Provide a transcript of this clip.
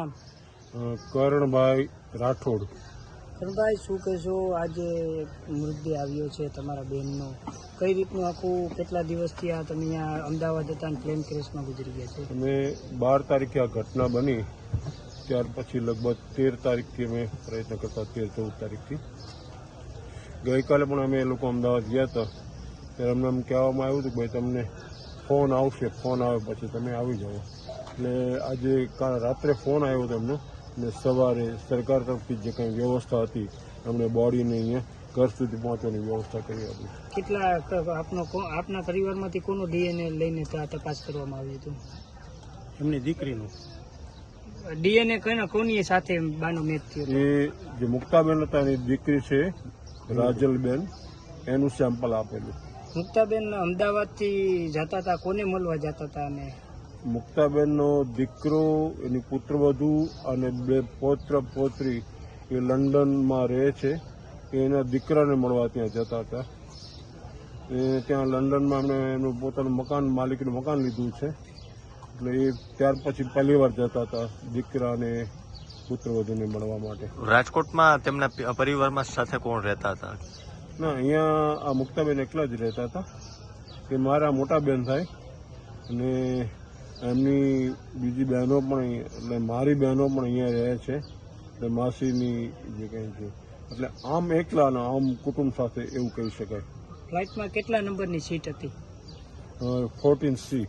નામ? કરણભાઈ રાઠોડ. કરણભાઈ શું કહેશો? આજે મૃતદેહ આવ્યો છે તમારા બહેનનો કઈ રીતનું આખું કેટલા દિવસથી આ તમે અહીંયા અમદાવાદ હતા પ્લેન ક્રેશમાં ગુજરી ગયા છે? અમે બાર તારીખે આ ઘટના બની. ત્યાર પછી લગભગ તેર તારીખથી અમે પ્રયત્ન કરતા તેર ચૌદ તારીખથી. ગઈકાલે પણ અમે એ લોકો અમદાવાદ ગયા હતા. ત્યારે અમને એમ કહેવામાં આવ્યું હતું કે ભાઈ તમને ફોન આવશે ફોન આવે પછી તમે આવી જાઓ. એટલે આજે કાલ રાત્રે ફોન આવ્યો તમને ને સવારે સરકાર તરફથી જે કંઈ વ્યવસ્થા હતી અમને બોડીને અહીંયા ઘર સુધી પહોંચવાની વ્યવસ્થા કરી આપી. કેટલા આપનો કો- આપના પરિવારમાંથી કોનો ડીએનએ લઈને ત્યાં તપાસ કરવામાં આવ્યું હતું? એમની દીકરીનું. ડીએનએ કોના કોની સાથે બાનો મેચ થયો એ જે મુક્તાબેન હતા એની દીકરી છે રાજલબેન એનું સેમ્પલ આપેલું. મુક્તાબેન અમદાવાદથી જતા હતા. કોને મળવા જતા હતા અને? મુક્તાબેનનો દીકરો એની પુત્રવધુ અને બે પૌત્ર પૌત્રી એ લંડનમાં રહે છે. એ એના દીકરાને મળવા ત્યાં જતા હતા. એ ત્યાં લંડનમાં એમણે એનું પોતાનું મકાન માલિકનું મકાન લીધું છે. એટલે એ ત્યાર પછી પહેલી વાર જતા હતા દીકરાને પુત્રવધુને મળવા માટે. રાજકોટમાં તેમના પરિવારમાં સાથે કોણ રહેતા હતા? ના અહીંયા આ મુક્તાબેન એકલા જ રહેતા હતા. કે મારા મોટા બેન થાય અને એમની બીજી બહેનો પણ એટલે મારી બહેનો પણ અહીંયા રહે છે. એટલે માસીની જે કંઈ છે. એટલે આમ એકલા અને આમ કુટુંબ સાથે એવું કહી શકાય. ફ્લાઇટમાં કેટલા નંબરની સીટ હતી? Fourteen C